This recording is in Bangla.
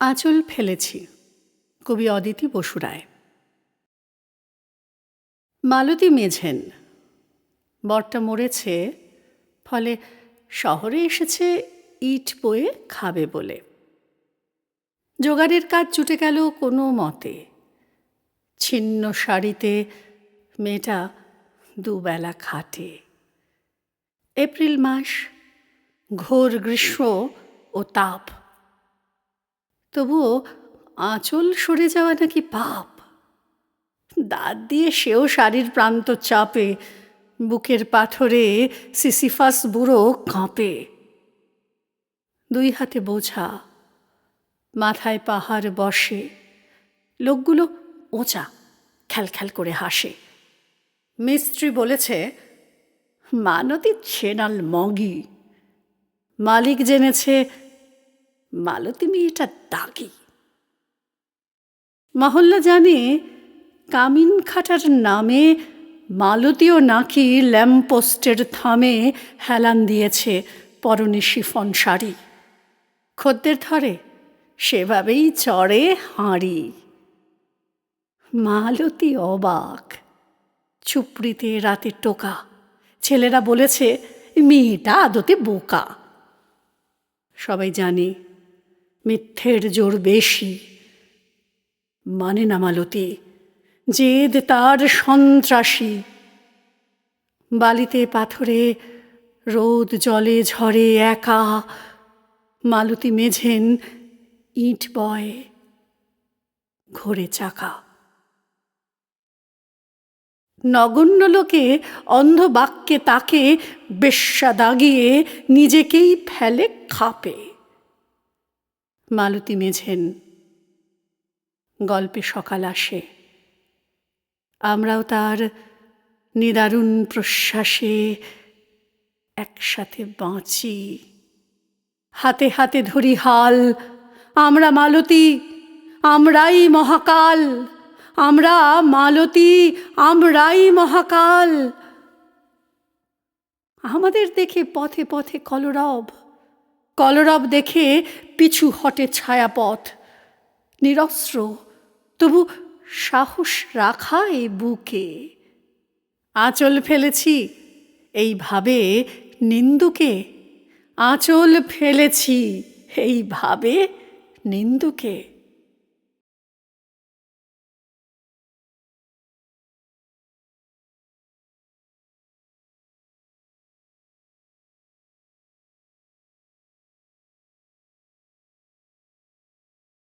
আঁচল ফেলেছি। কবি অদিতি বসুরায় মালতী মেঝেন। বরটা মরেছে, ফলে শহরে এসেছে ইট বয়ে খাবে বলে। জোগাড়ের কাজ জুটে গেল কোনো মতে। ছিন্ন শাড়িতে মেয়েটা দুবেলা খাটে। এপ্রিল মাস, ঘোর গ্রীষ্ম ও তাপ। তবুও আঁচল সরে যাওয়া নাকি পাপ? দাঁত দিয়ে সেও শাড়ির প্রান্ত চাপে, বুকের পাথরে সিসিফাস বুড়ো কাঁপে। দুই হাতে বোঝা, মাথায় পাহাড় বসে, লোকগুলো ওচা, খ্যালখ্যাল করে হাসে। মিস্ত্রি বলেছে, মানতি ছেনাল মগি। মালিক জেনেছে মালতী মেয়েটা দাগি। মহল্লা জানে কামিন খাটার নামে মালতীও নাকি ল্যাম্পপোস্টের থামে হেলান দিয়েছে পরনে শিফন শাড়ি। খদ্দের ধরে সেভাবেই চড়ে হাঁড়ি। মালতী অবাক, চুপড়িতে রাতে টোকা। ছেলেরা বলেছে, মেয়েটা আদতে বোকা। সবাই জানে মিথ্যের জোর বেশি। মানে না মালতী, জেদ তার সন্ত্রাসী। বালিতে পাথরে রোদ জলে ঝরে একা। মালতী মেঝেন ইট বয় ঘোরে চাকা। নগণ্য লোকে অন্ধ বাক্যে তাকে বেশ্যা দাগিয়ে নিজেকেই ফেলে খাপে। মালতী মেঝেন। গল্পে সকাল আসে। আমরাও তার নিদারুণ প্রশ্বাসে একসাথে বাঁচি। হাতে হাতে ধরি হাল, আমরা মালতী, আমরাই মহাকাল, আমরা মালতী, আমরাই মহাকাল। আমাদের দেখে পথে পথে কলরব। কলরব দেখে পিছু হটে ছায়াপথ। নিরস্ত্র, তবু সাহস রাখা এই বুকে। আঁচল ফেলেছি, এইভাবে নিন্দুকে। আঁচল ফেলেছি, এইভাবে নিন্দুকে।